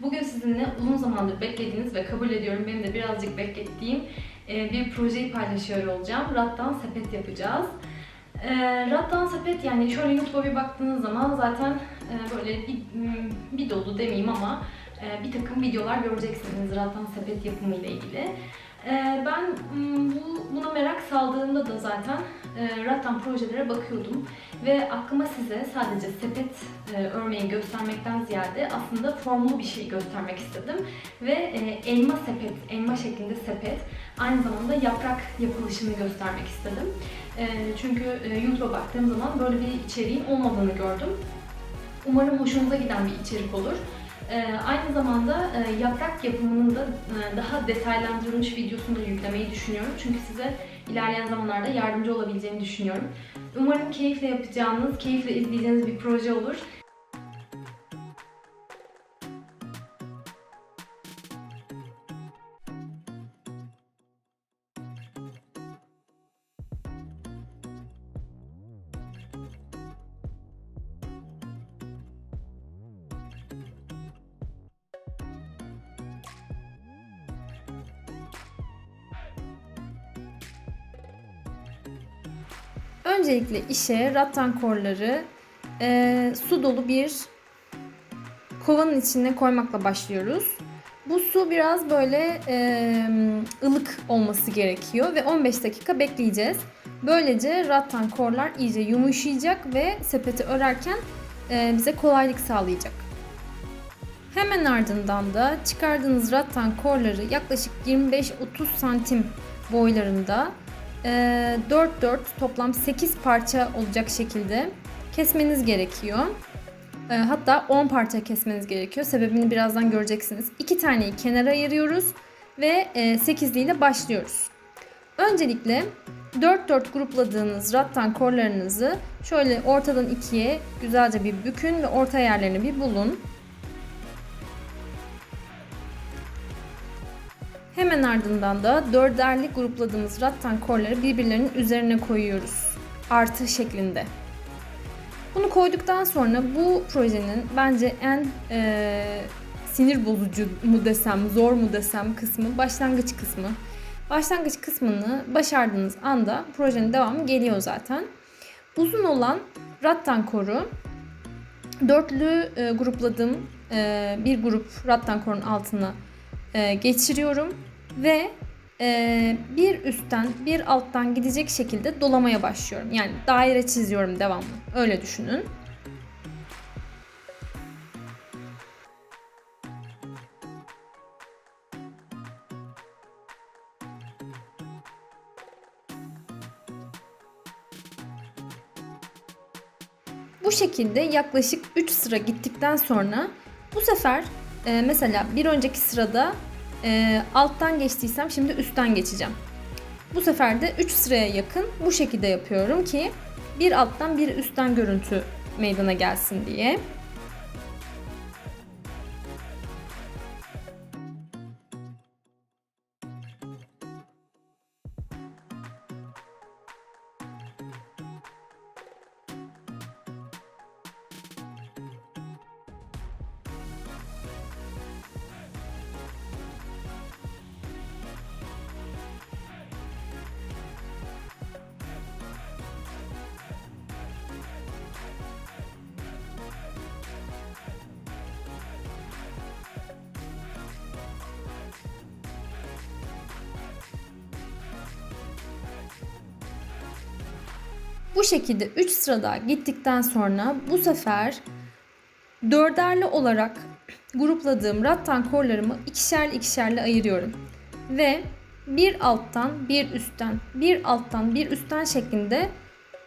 Bugün sizinle uzun zamandır beklediğiniz ve kabul ediyorum benim de birazcık beklettiğim e, bir projeyi paylaşıyor olacağım. Rattan sepet yapacağız. E, Rattan sepet yani şöyle YouTube'a bir baktığınız zaman zaten e, böyle bir, bir dolu demeyeyim ama bir takım videolar göreceksiniz Rattan sepet yapımı ile ilgili. E, Ben bu, buna merak saldığımda da zaten e, Rattan projelere bakıyordum ve aklıma size sadece sepet e, örneği göstermekten ziyade aslında formlu bir şey göstermek istedim. Ve e, elma sepet, elma şeklinde sepet, aynı zamanda yaprak yapılışını göstermek istedim. E, çünkü e, YouTube'a baktığım zaman böyle bir içeriğin olmadığını gördüm. Umarım hoşunuza giden bir içerik olur. E, aynı zamanda e, yaprak yapımının da e, daha detaylandırılmış videosunu da yüklemeyi düşünüyorum. Çünkü size ilerleyen zamanlarda yardımcı olabileceğini düşünüyorum. Umarım keyifle yapacağınız, keyifle izleyeceğiniz bir proje olur. Öncelikle işe rattan korları e, su dolu bir kovanın içine koymakla başlıyoruz. Bu su biraz böyle e, ılık olması gerekiyor ve 15 dakika bekleyeceğiz. Böylece rattan korlar iyice yumuşayacak ve sepeti örerken e, bize kolaylık sağlayacak. Hemen ardından da çıkardığınız rattan korları yaklaşık 25-30 santim boylarında 4-4 toplam 8 parça olacak şekilde kesmeniz gerekiyor. E, Hatta 10 parça kesmeniz gerekiyor. Sebebini birazdan göreceksiniz. 2 taneyi kenara ayırıyoruz ve 8'li ile başlıyoruz. Öncelikle 4-4 grupladığınız rattan korlarınızı şöyle ortadan ikiye güzelce bir bükün ve orta yerlerini bir bulun. Hemen ardından da dörderli grupladığımız rattan korları birbirlerinin üzerine koyuyoruz. Artı şeklinde. Bunu koyduktan sonra bu projenin bence en eee, sinir bozucu mu desem, zor mu desem kısmı başlangıç kısmı. Başlangıç kısmını başardığınız anda projenin devamı geliyor zaten. Uzun olan rattan koru dörtlü e, grupladığım e, bir grup rattan korun altına e, geçiriyorum ve e, bir üstten bir alttan gidecek şekilde dolamaya başlıyorum. Yani daire çiziyorum devamlı. Öyle düşünün. Bu şekilde yaklaşık 3 sıra gittikten sonra bu sefer e, mesela bir önceki sırada e, alttan geçtiysem şimdi üstten geçeceğim. Bu sefer de 3 sıraya yakın bu şekilde yapıyorum ki bir alttan bir üstten görüntü meydana gelsin diye. Bu şekilde 3 sırada gittikten sonra bu sefer dörderli olarak grupladığım rattan korlarımı ikişerli ikişerli ayırıyorum. Ve bir alttan bir üstten bir alttan bir üstten şeklinde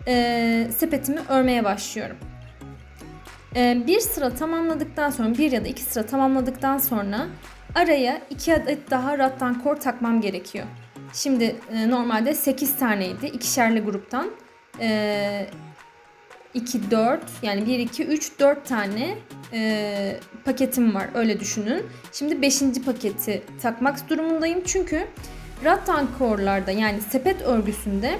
eee, sepetimi örmeye başlıyorum. Eee, bir sıra tamamladıktan sonra bir ya da iki sıra tamamladıktan sonra araya iki adet daha rattan kor takmam gerekiyor. Şimdi e, normalde 8 taneydi ikişerli gruptan. Ee, 2, 4 yani 1, 2, 3, 4 tane e, paketim var öyle düşünün. Şimdi 5. paketi takmak durumundayım çünkü rattan korlarda yani sepet örgüsünde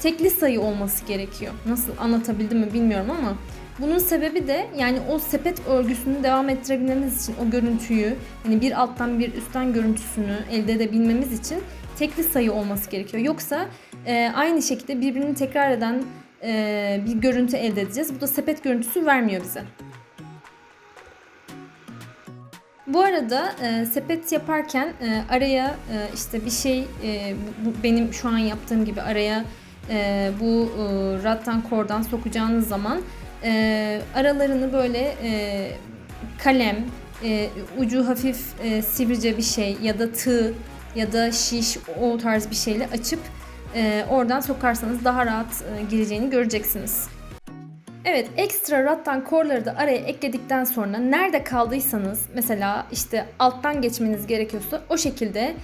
tekli sayı olması gerekiyor. Nasıl anlatabildim mi bilmiyorum ama Bunun sebebi de yani o sepet örgüsünü devam ettirebilmemiz için o görüntüyü hani bir alttan bir üstten görüntüsünü elde edebilmemiz için tekli sayı olması gerekiyor. Yoksa e, aynı şekilde birbirini tekrar eden e, bir görüntü elde edeceğiz. Bu da sepet görüntüsü vermiyor bize. Bu arada e, sepet yaparken e, araya e, işte bir şey e, bu, benim şu an yaptığım gibi araya e, bu e, rattan kordan sokacağınız zaman e, aralarını böyle e, kalem, e, ucu hafif e, sivrice bir şey ya da tığ ya da şiş o tarz bir şeyle açıp oradan sokarsanız daha rahat e, gireceğini göreceksiniz. Evet ekstra rattan korları da araya ekledikten sonra nerede kaldıysanız mesela işte alttan geçmeniz gerekiyorsa o şekilde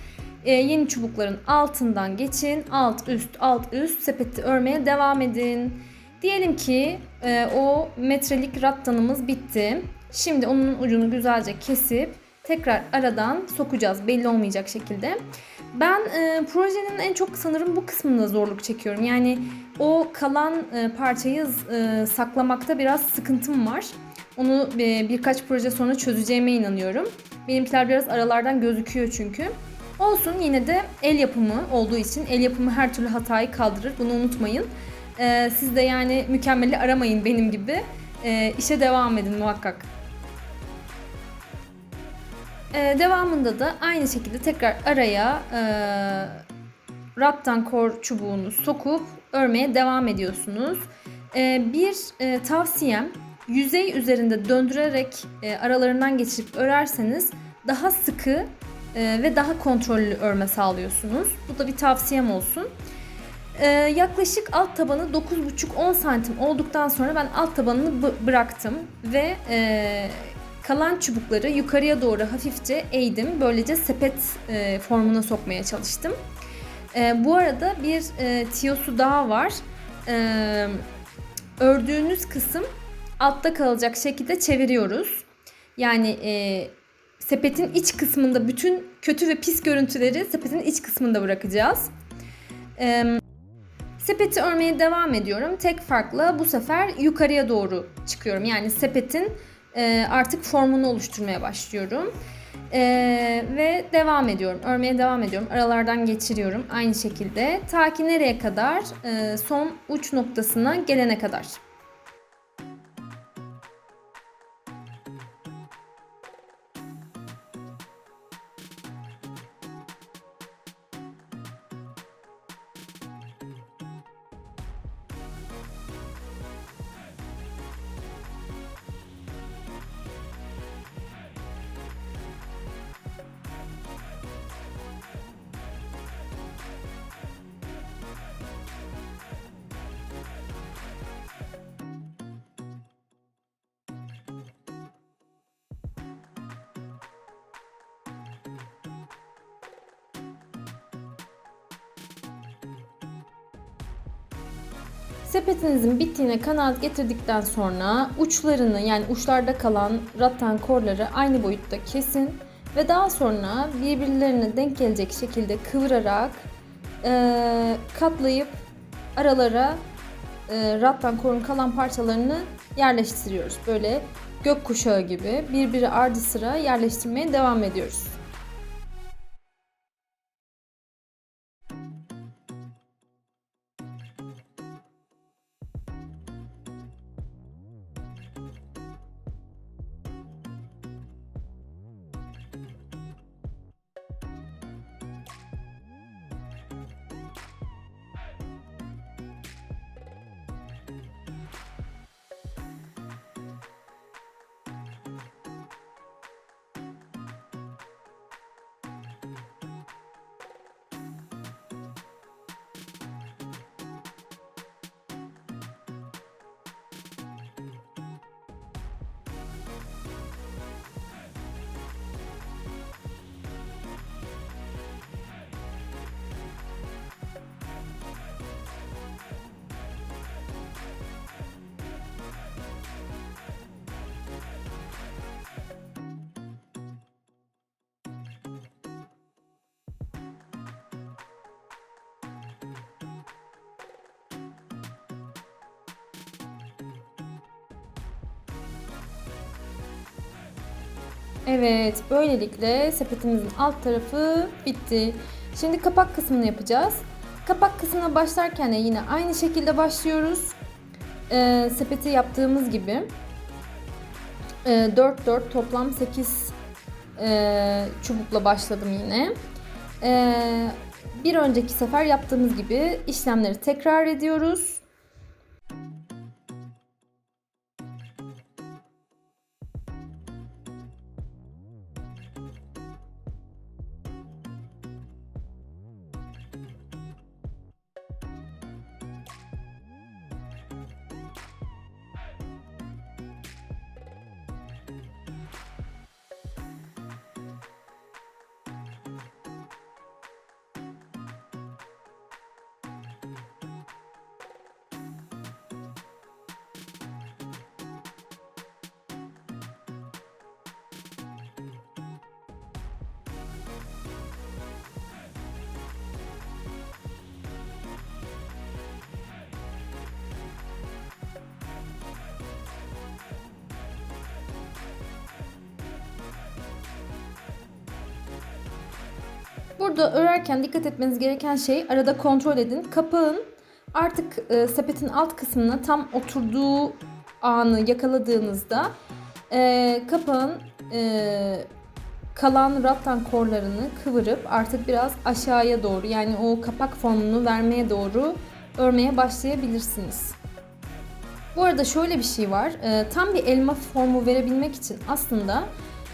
e, yeni çubukların altından geçin alt üst alt üst sepeti örmeye devam edin. Diyelim ki e, o metrelik rattanımız bitti. Şimdi onun ucunu güzelce kesip tekrar aradan sokacağız belli olmayacak şekilde. Ben e, projenin en çok sanırım bu kısmında zorluk çekiyorum. Yani o kalan e, parçayı e, saklamakta biraz sıkıntım var. Onu e, birkaç proje sonra çözeceğime inanıyorum. Benimkiler biraz aralardan gözüküyor çünkü. Olsun yine de el yapımı olduğu için el yapımı her türlü hatayı kaldırır. Bunu unutmayın. E, siz de yani mükemmeli aramayın benim gibi. E, işe devam edin muhakkak. Ee, devamında da aynı şekilde tekrar araya e, rattan kor çubuğunu sokup örmeye devam ediyorsunuz. Ee, bir e, tavsiyem yüzey üzerinde döndürerek e, aralarından geçirip örerseniz daha sıkı e, ve daha kontrollü örme sağlıyorsunuz. Bu da bir tavsiyem olsun. Ee, yaklaşık alt tabanı 9,5-10 santim olduktan sonra ben alt tabanını bıraktım ve e, kalan çubukları yukarıya doğru hafifçe eğdim. Böylece sepet e, formuna sokmaya çalıştım. E, bu arada bir e, tiyosu daha var. E, ördüğünüz kısım altta kalacak şekilde çeviriyoruz. Yani e, sepetin iç kısmında bütün kötü ve pis görüntüleri sepetin iç kısmında bırakacağız. E, sepeti örmeye devam ediyorum. Tek farkla bu sefer yukarıya doğru çıkıyorum. Yani sepetin e, artık formunu oluşturmaya başlıyorum. E, ve devam ediyorum. Örmeye devam ediyorum. Aralardan geçiriyorum aynı şekilde. Ta ki nereye kadar? E, son uç noktasına gelene kadar. Sepetinizin bittiğine kanaat getirdikten sonra uçlarını yani uçlarda kalan rattan korları aynı boyutta kesin ve daha sonra birbirlerine denk gelecek şekilde kıvırarak eee, katlayıp aralara eee rattan korun kalan parçalarını yerleştiriyoruz. Böyle gökkuşağı gibi birbiri ardı sıra yerleştirmeye devam ediyoruz. Evet, böylelikle sepetimizin alt tarafı bitti. Şimdi kapak kısmını yapacağız. Kapak kısmına başlarken de yine aynı şekilde başlıyoruz. Ee, sepeti yaptığımız gibi. Ee, 4 4 toplam 8 e, çubukla başladım yine. Ee, bir önceki sefer yaptığımız gibi işlemleri tekrar ediyoruz. Burada örerken dikkat etmeniz gereken şey arada kontrol edin. Kapağın artık e, sepetin alt kısmına tam oturduğu anı yakaladığınızda e, kapağın e, kalan rattan korlarını kıvırıp artık biraz aşağıya doğru yani o kapak formunu vermeye doğru örmeye başlayabilirsiniz. Bu arada şöyle bir şey var. E, tam bir elma formu verebilmek için aslında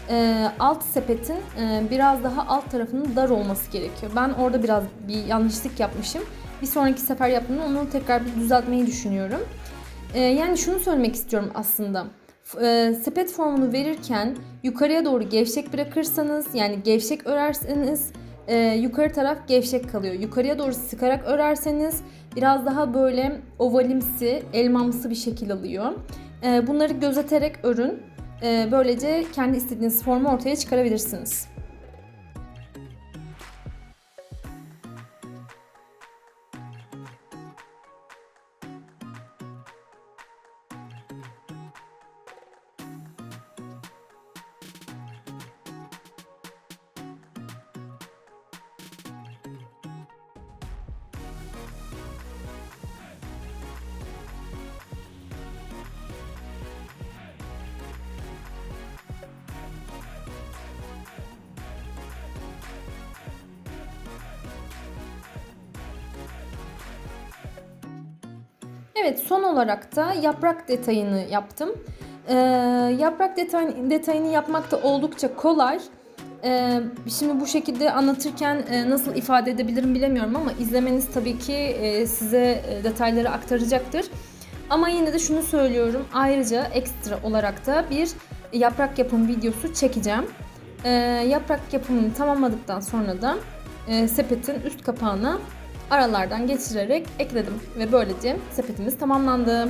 e, alt sepetin e, biraz daha alt tarafının dar olması gerekiyor. Ben orada biraz bir yanlışlık yapmışım. Bir sonraki sefer yaptığımda onu tekrar bir düzeltmeyi düşünüyorum. E, yani şunu söylemek istiyorum aslında. E, sepet formunu verirken yukarıya doğru gevşek bırakırsanız yani gevşek örerseniz e, yukarı taraf gevşek kalıyor. Yukarıya doğru sıkarak örerseniz biraz daha böyle ovalimsi, elmamsı bir şekil alıyor. E, bunları gözeterek örün. Ee, böylece kendi istediğiniz formu ortaya çıkarabilirsiniz. Evet son olarak da yaprak detayını yaptım. Ee, yaprak detay, detayını yapmak da oldukça kolay. Ee, şimdi bu şekilde anlatırken e, nasıl ifade edebilirim bilemiyorum ama izlemeniz tabii ki e, size e, detayları aktaracaktır. Ama yine de şunu söylüyorum ayrıca ekstra olarak da bir yaprak yapım videosu çekeceğim. Ee, yaprak yapımını tamamladıktan sonra da e, sepetin üst kapağına aralardan geçirerek ekledim ve böylece sepetimiz tamamlandı.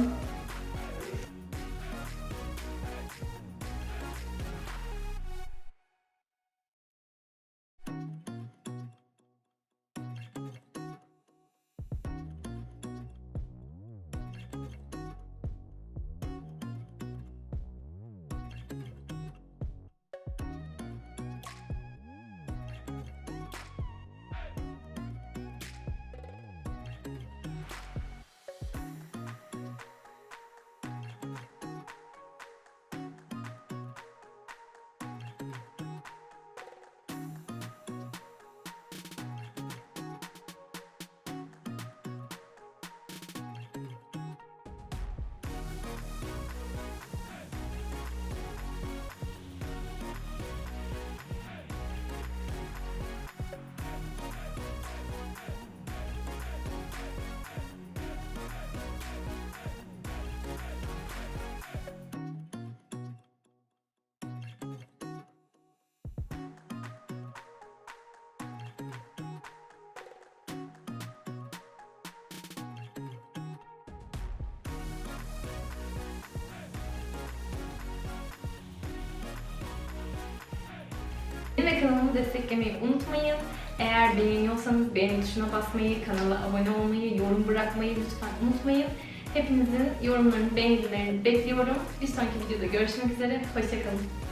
Ve kanalımı desteklemeyi unutmayın. Eğer beğeniyorsanız beğeni tuşuna basmayı, kanala abone olmayı, yorum bırakmayı lütfen unutmayın. Hepinizin yorumlarını, beğenilerini bekliyorum. Bir sonraki videoda görüşmek üzere. Hoşçakalın.